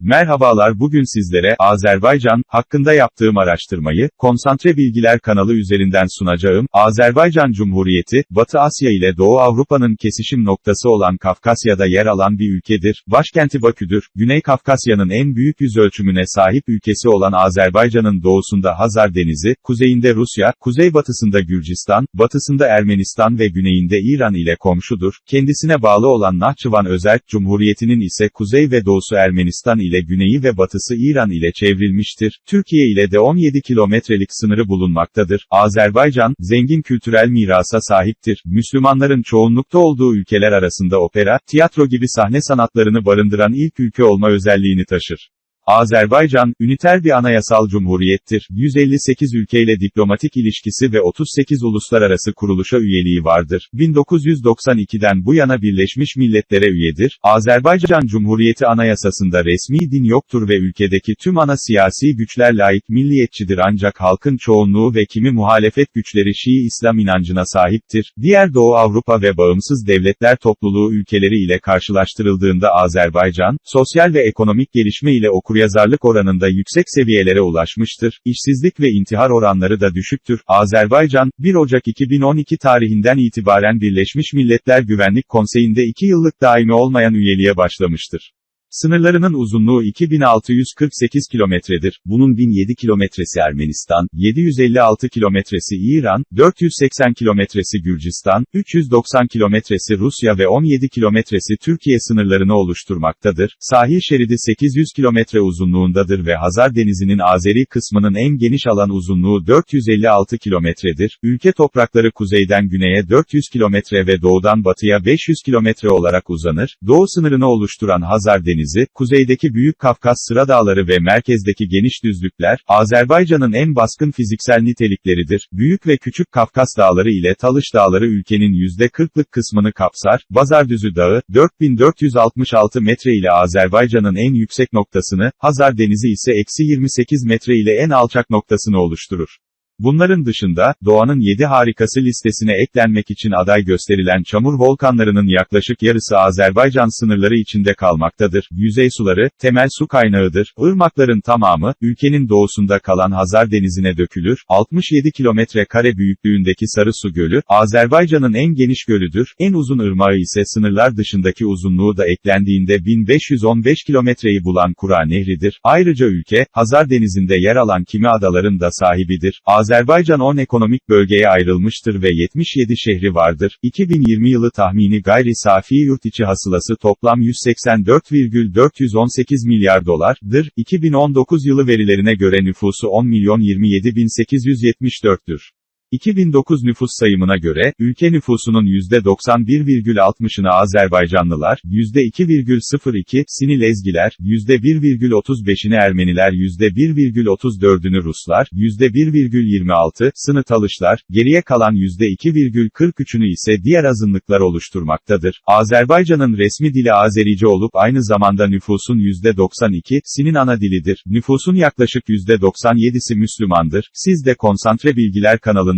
Merhabalar bugün sizlere, Azerbaycan, hakkında yaptığım araştırmayı, Konsantre Bilgiler kanalı üzerinden sunacağım, Azerbaycan Cumhuriyeti, Batı Asya ile Doğu Avrupa'nın kesişim noktası olan Kafkasya'da yer alan bir ülkedir, başkenti Bakü'dür, Güney Kafkasya'nın en büyük yüz ölçümüne sahip ülkesi olan Azerbaycan'ın doğusunda Hazar Denizi, kuzeyinde Rusya, kuzeybatısında Gürcistan, batısında Ermenistan ve güneyinde İran ile komşudur, kendisine bağlı olan Nahçıvan Özerk Cumhuriyeti'nin ise kuzey ve doğusu Ermenistan güneyi ve batısı İran ile çevrilmiştir. Türkiye ile de 17 kilometrelik sınırı bulunmaktadır. Azerbaycan, zengin kültürel mirasa sahiptir. Müslümanların çoğunlukta olduğu ülkeler arasında opera, tiyatro gibi sahne sanatlarını barındıran ilk ülke olma özelliğini taşır. Azerbaycan, üniter bir anayasal cumhuriyettir. 158 ülkeyle diplomatik ilişkisi ve 38 uluslararası kuruluşa üyeliği vardır. 1992'den bu yana Birleşmiş Milletler'e üyedir. Azerbaycan Cumhuriyeti Anayasasında resmi din yoktur ve ülkedeki tüm ana siyasi güçler laik milliyetçidir ancak halkın çoğunluğu ve kimi muhalefet güçleri Şii İslam inancına sahiptir. Diğer Doğu Avrupa ve bağımsız devletler topluluğu ülkeleri ile karşılaştırıldığında Azerbaycan, sosyal ve ekonomik gelişme ile okuryazarlık oranında yüksek seviyelere ulaşmıştır. İşsizlik ve intihar oranları da düşüktür. Azerbaycan, 1 Ocak 2012 tarihinden itibaren Birleşmiş Milletler Güvenlik Konseyi'nde 2 yıllık daimi olmayan üyeliğe başlamıştır. Sınırlarının uzunluğu 2648 kilometredir. Bunun 1007 kilometresi Ermenistan, 756 kilometresi İran, 480 kilometresi Gürcistan, 390 kilometresi Rusya ve 17 kilometresi Türkiye sınırlarını oluşturmaktadır. Sahil şeridi 800 kilometre uzunluğundadır ve Hazar Denizi'nin Azeri kısmının en geniş alan uzunluğu 456 kilometredir. Ülke toprakları kuzeyden güneye 400 kilometre ve doğudan batıya 500 kilometre olarak uzanır. Doğu sınırını oluşturan Hazar Denizi, Denizi, kuzeydeki Büyük Kafkas Sıra Dağları ve merkezdeki geniş düzlükler, Azerbaycan'ın en baskın fiziksel nitelikleridir. Büyük ve Küçük Kafkas Dağları ile Talış Dağları ülkenin %40'lık kısmını kapsar. Bazardüzü Dağı, 4466 metre ile Azerbaycan'ın en yüksek noktasını, Hazar Denizi ise eksi 28 metre ile en alçak noktasını oluşturur. Bunların dışında, doğanın 7 harikası listesine eklenmek için aday gösterilen çamur volkanlarının yaklaşık yarısı Azerbaycan sınırları içinde kalmaktadır. Yüzey suları, temel su kaynağıdır. Irmakların tamamı, ülkenin doğusunda kalan Hazar Denizi'ne dökülür. 67 kilometre kare büyüklüğündeki Sarı Su Gölü, Azerbaycan'ın en geniş gölüdür. En uzun ırmağı ise sınırlar dışındaki uzunluğu da eklendiğinde 1515 kilometreyi bulan Kura Nehri'dir. Ayrıca ülke, Hazar Denizi'nde yer alan kimi adaların da sahibidir. Azerbaycan 10 ekonomik bölgeye ayrılmıştır ve 77 şehri vardır. 2020 yılı tahmini gayri safi yurt içi hasılası toplam 184,418 milyar dolardır. 2019 yılı verilerine göre nüfusu 10 milyon 27 bin 874'tür. 2009 nüfus sayımına göre, ülke nüfusunun %91,60'ını Azerbaycanlılar, %2,02, Sini Lezgiler, %1,35'ini Ermeniler %1,34'ünü Ruslar, %1,26, Sını Talışlar, geriye kalan %2,43'ünü ise diğer azınlıklar oluşturmaktadır. Azerbaycan'ın resmi dili Azerice olup aynı zamanda nüfusun %92, Sinin ana dilidir. Nüfusun yaklaşık %97'si Müslümandır. Siz de Konsantre Bilgiler kanalında